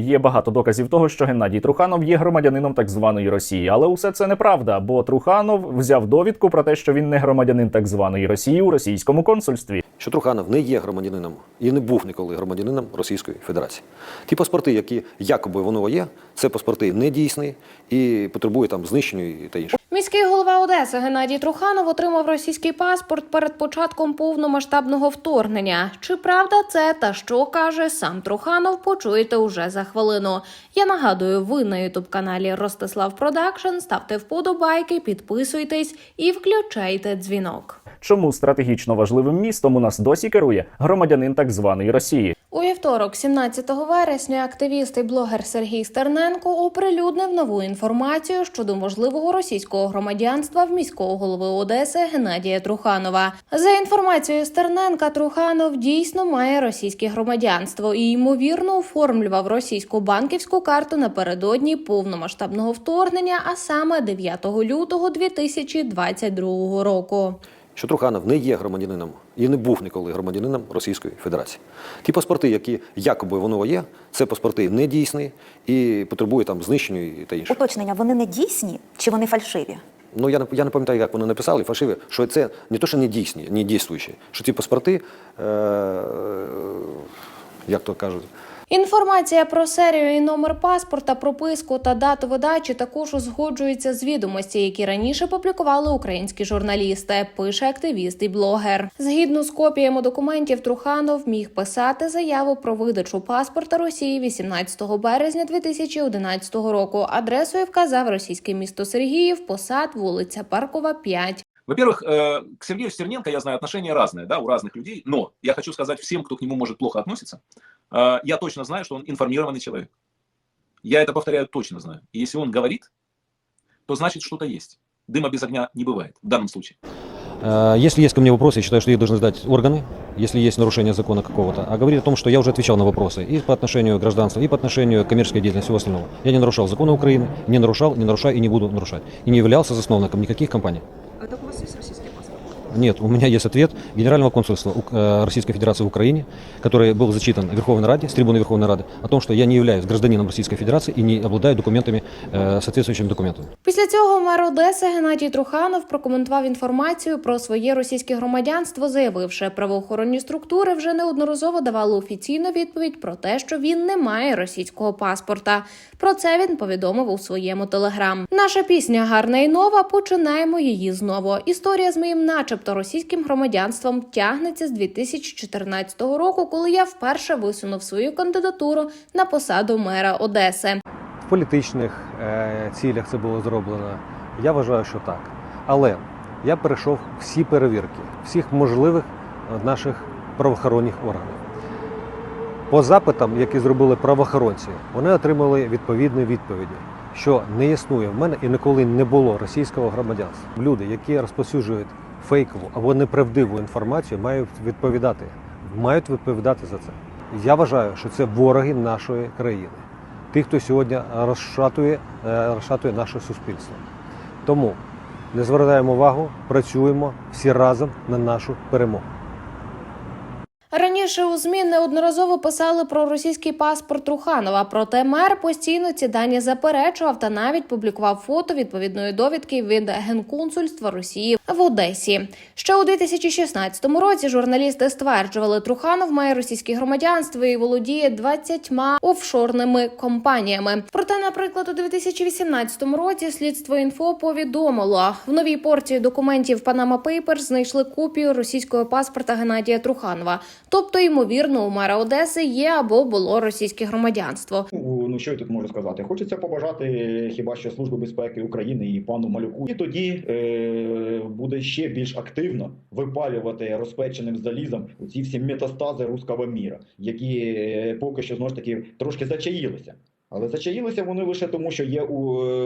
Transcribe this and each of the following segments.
Є багато доказів того, що Геннадій Труханов є громадянином так званої Росії, але усе це неправда, бо Труханов взяв довідку про те, що він не громадянин так званої Росії у російському консульстві. що Труханов не є громадянином і не був ніколи громадянином Російської Федерації. Ті паспорти, які якоби воно є, це паспорти недійсні і потребує там знищення та інше. Міський голова Одеси Геннадій Труханов отримав російський паспорт перед початком повномасштабного вторгнення. Чи правда це та що каже сам Труханов? Почуєте уже за хвилину. Я нагадую, ви на ютуб каналі Ростислав Продакшн. Ставте вподобайки, підписуйтесь і включайте дзвінок. Чому стратегічно важливим містом у нас досі керує громадянин так званої Росії? У вівторок, 17 вересня, активіст і блогер Сергій Стерненко оприлюднив нову інформацію щодо можливого російського громадянства в міського голови Одеси Геннадія Труханова. За інформацією Стерненка, Труханов дійсно має російське громадянство і ймовірно оформлював російську банківську карту напередодні повномасштабного вторгнення, а саме 9 лютого 2022 року. Що Труханов не є громадянином і не був ніколи громадянином Російської Федерації. Ті паспорти, які якоби воно є, це паспорти недійсні і потребують там знищення і та інше. Уточнення, вони не дійсні чи вони фальшиві? Ну я не я не пам'ятаю, як вони написали фальшиві, що це не то, що не дійсні, не дійствуючі, що ці паспорти, е, як то кажуть, Інформація про серію і номер паспорта, прописку та дату видачі також узгоджується з відомості, які раніше публікували українські журналісти. Пише активіст і блогер. Згідно з копіями документів, Труханов міг писати заяву про видачу паспорта Росії 18 березня 2011 року. Адресою вказав російське місто Сергіїв, посад, вулиця Паркова, 5. Во-первых, э, к Сергею Стерненко, я знаю, отношения разные, да, у разных людей, но я хочу сказать всем, кто к нему может плохо относиться, э, я точно знаю, что он информированный человек. Я это повторяю, точно знаю. И если он говорит, то значит что-то есть. Дыма без огня не бывает в данном случае. Э, Если есть ко мне вопросы, я считаю, что их должны задать органы, если есть нарушение закона какого-то. А говорит о том, что я уже отвечал на вопросы и по отношению к гражданству, и по отношению к коммерческой деятельности, всего остального. Я не нарушал законы Украины, не нарушал, не нарушаю и не буду нарушать. И не являлся засновником никаких компаний. А так у вас есть? Нет, у меня есть ответ Генерального консульства У- э, Российской Федерации в Украине, который был зачитан в Верховной Раде, с трибуны Верховной Рады, о том, что я не являюсь гражданином Российской Федерации и не обладаю документами, э, соответствующими документами. Після цього мер Одеси Геннадій Труханов прокоментував інформацію про своє російське громадянство, заявивши, правоохоронні структури вже неодноразово давали офіційну відповідь про те, що він не має російського паспорта. Про це він повідомив у своєму телеграм. Наша пісня гарна і нова. Починаємо її знову. Історія з моїм, начебто, російським громадянством тягнеться з 2014 року, коли я вперше висунув свою кандидатуру на посаду мера Одеси. в політичних е, цілях це було зроблено. Я вважаю, що так. Але я перейшов всі перевірки, всіх можливих наших правоохоронних органів. По запитам, які зробили правоохоронці, вони отримали відповідні відповіді, що не існує в мене і ніколи не було російського громадянства. Люди, які розповсюджують фейкову або неправдиву інформацію, мають відповідати. Мають відповідати за це. Я вважаю, що це вороги нашої країни тих, хто сьогодні розшатує, е, розшатує наше суспільство. Тому не звертаємо увагу, працюємо всі разом на нашу перемогу. Раніше у ЗМІ неодноразово писали про російський паспорт Труханова, проте мер постійно ці дані заперечував та навіть публікував фото відповідної довідки від генконсульства Росії в Одесі. Ще у 2016 році журналісти стверджували, Труханов має російське громадянство і володіє 20 офшорними компаніями. Проте, наприклад, у 2018 році слідство інфо повідомило в новій порції документів Panama Papers знайшли копію російського паспорта Геннадія Труханова. Тобто, ймовірно, у мера Одеси є або було російське громадянство. Ну, що я тут можу сказати? Хочеться побажати хіба що Служби безпеки України і пану Малюку. І тоді е, буде ще більш активно випалювати розпеченим залізом у ці всі метастази руського міра, які е, поки що знову ж таки трошки зачаїлися. Але зачаїлися вони лише тому, що є е,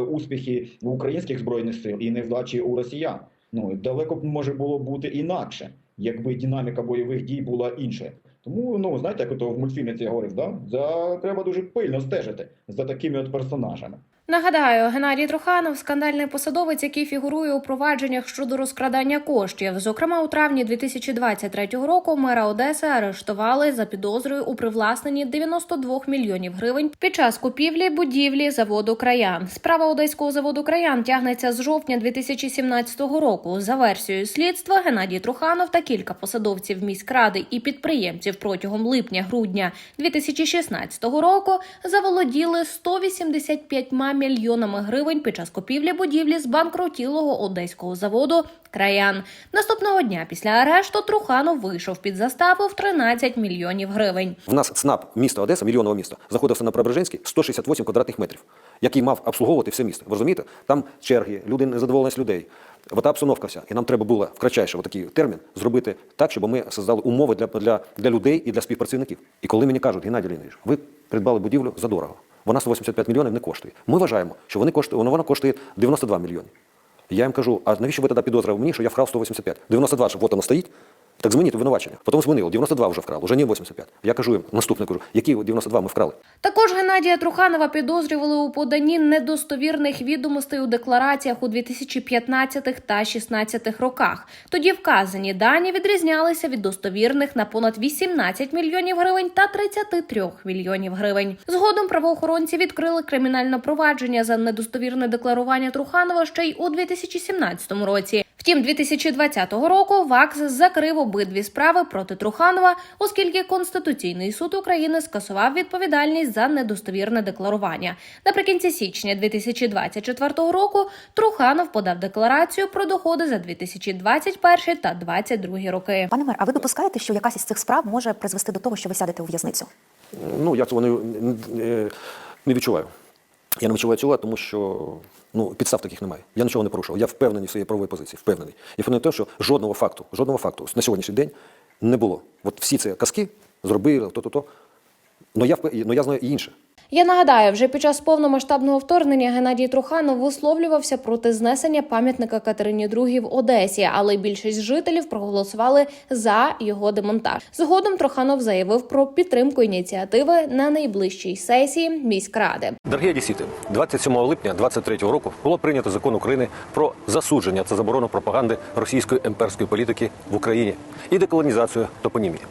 успіхи українських збройних сил і невдачі у росіян. Ну далеко б може було бути інакше, якби динаміка бойових дій була інша. Тому, ну знаєте, як то в мультфільмі це говорив, да? за треба дуже пильно стежити за такими от персонажами. Нагадаю, Геннадій Труханов скандальний посадовець, який фігурує у провадженнях щодо розкрадання коштів. Зокрема, у травні 2023 року мера Одеси арештували за підозрою у привласненні 92 мільйонів гривень під час купівлі будівлі заводу Краян. Справа одеського заводу Краян тягнеться з жовтня 2017 року. За версією слідства, Геннадій Труханов та кілька посадовців міськради і підприємців протягом липня-грудня 2016 року заволоділи 185 мільйонами гривень під час купівлі будівлі з банкрутілого одеського заводу Краян. Наступного дня після арешту Труханов вийшов під заставу в 13 мільйонів гривень. В нас ЦНАП міста Одеса, мільйонове місто, знаходився на Преображенській 168 квадратних метрів, який мав обслуговувати все місто. Ви розумієте? Там черги, люди незадоволеність людей. Ота обстановка вся. І нам треба було в кратчайший такий термін зробити так, щоб ми создали умови для, для, для людей і для співпрацівників. І коли мені кажуть, Геннадій Леонідович, ви придбали будівлю за дорого. Вона 185 мільйонів не коштує. Ми вважаємо, що вони коштує, вона коштує 92 мільйони. Я їм кажу, а навіщо ви тоді підозрювали мені, що я вкрав 185? 92, що от воно стоїть, так змініть обвинувачення. Потім змінили, 92 вже вкрали, вже не 85. Я кажу їм, наступне кажу, які 92 ми вкрали? Також Геннадія Труханова підозрювали у поданні недостовірних відомостей у деклараціях у 2015 та 16 роках. Тоді вказані дані відрізнялися від достовірних на понад 18 мільйонів гривень та 33 мільйонів гривень. Згодом правоохоронці відкрили кримінальне провадження за недостовірне декларування Труханова ще й у 2017 році. Втім, 2020 року ВАКС закрив обидві справи проти Труханова, оскільки Конституційний суд України скасував відповідальність за недостовірне декларування. Наприкінці січня 2024 року Труханов подав декларацію про доходи за 2021 та 2022 роки. Пане мер, а ви допускаєте, що якась із цих справ може призвести до того, що ви сядете у в'язницю? Ну, я цього не, не, не відчуваю. Я не відчуваю цього, тому що ну, підстав таких немає. Я нічого не порушував. Я впевнений в своїй правовій позиції. Впевнений. І впевнений в те, що жодного факту, жодного факту на сьогоднішній день не було. От всі ці казки зробили то-то-то. Ну я, я знаю і інше. Я нагадаю, вже під час повномасштабного вторгнення Геннадій Труханов висловлювався проти знесення пам'ятника Катерині II в Одесі, але більшість жителів проголосували за його демонтаж. Згодом Труханов заявив про підтримку ініціативи на найближчій сесії міськради. Дорогі одесіти, 27 липня 23 року було прийнято закон України про засудження та заборону пропаганди російської імперської політики в Україні і деколонізацію топонімії,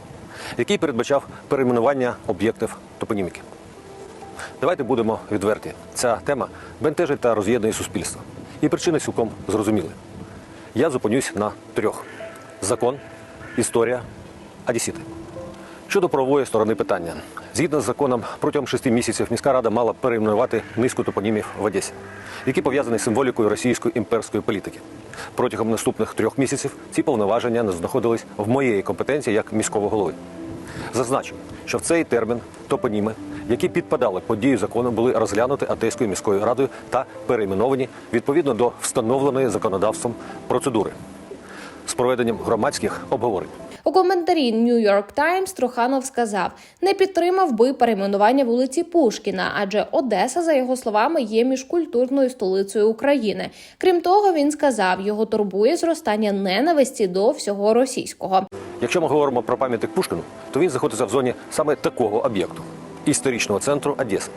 який передбачав перейменування об'єктів топоніміки. Давайте будемо відверті. Ця тема бентежить та роз'єднує суспільство. І причини цілком зрозуміли. Я зупинюсь на трьох: закон, історія, одесіти. Щодо правової сторони питання, згідно з законом, протягом шести місяців міська рада мала перейменувати низку топонімів в Одесі, які пов'язані з символікою російської імперської політики. Протягом наступних трьох місяців ці повноваження не знаходились в моєї компетенції як міського голови. Зазначу, що в цей термін топоніми, які підпадали під дію закону, були розглянуті Одеською міською радою та перейменовані відповідно до встановленої законодавством процедури з проведенням громадських обговорень. У коментарі New York Times Труханов сказав, не підтримав би перейменування вулиці Пушкіна, адже Одеса, за його словами, є міжкультурною столицею України. Крім того, він сказав, його турбує зростання ненависті до всього російського. Якщо ми говоримо про пам'ятник Пушкіну, то він знаходиться в зоні саме такого об'єкту історичного центру Одеси,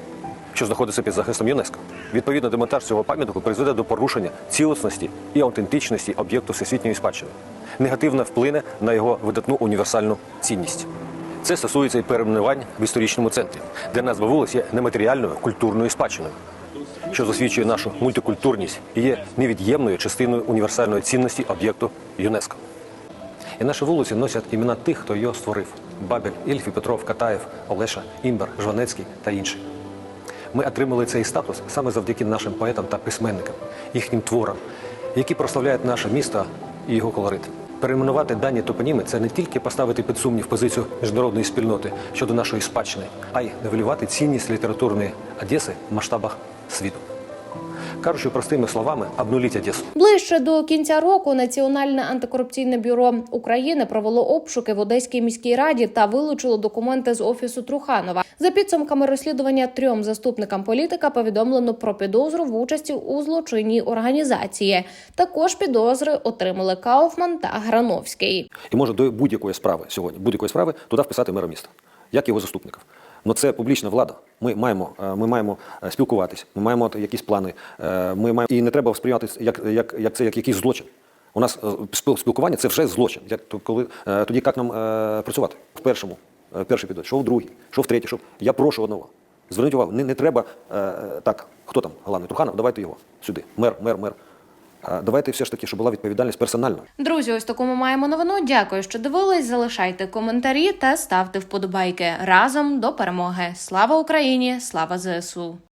що знаходиться під захистом ЮНЕСКО. Відповідно, демонтаж цього пам'ятнику призведе до порушення цілісності і аутентичності об'єкту всесвітньої спадщини, негативно вплине на його видатну універсальну цінність. Це стосується і перейменувань в історичному центрі, де назва вулиць є нематеріальною культурною спадщиною, що засвідчує нашу мультикультурність і є невід'ємною частиною універсальної цінності об'єкту ЮНЕСКО. І наші вулиці носять імена тих, хто його створив: Бабель, Ільфі, Петров, Катаєв, Олеша, Імбер, Жванецький та інші. Ми отримали цей статус саме завдяки нашим поетам та письменникам, їхнім творам, які прославляють наше місто і його колорит. Перейменувати дані топоніми це не тільки поставити під сумнів позицію міжнародної спільноти щодо нашої спадщини, а й нивелювати цінність літературної Одеси в масштабах світу. Кажучи простими словами, обнуліть Одесу. Ближче до кінця року Національне антикорупційне бюро України провело обшуки в Одеській міській раді та вилучило документи з офісу Труханова. За підсумками розслідування трьом заступникам політика повідомлено про підозру в участі у злочинній організації. Також підозри отримали Кауфман та Грановський. І може до будь-якої справи сьогодні, будь-якої справи туди вписати мера міста, як його заступників. Ну це публічна влада. Ми маємо, е, ми маємо е, спілкуватись, ми маємо якісь плани. е, Ми маємо і не треба сприймати як, як, як це як якийсь злочин. У нас спілкування це вже злочин. Як то коли тоді як нам працювати в першому, перший підряд, що в другий, що в третій, що я прошу одного. Зверніть увагу, не, не треба так. Хто там головний Труханов? Давайте його сюди. Мер, мер, мер. Давайте все ж таки, щоб була відповідальність персональна. Друзі, ось такому маємо новину. Дякую, що дивились. Залишайте коментарі та ставте вподобайки разом до перемоги. Слава Україні! Слава ЗСУ!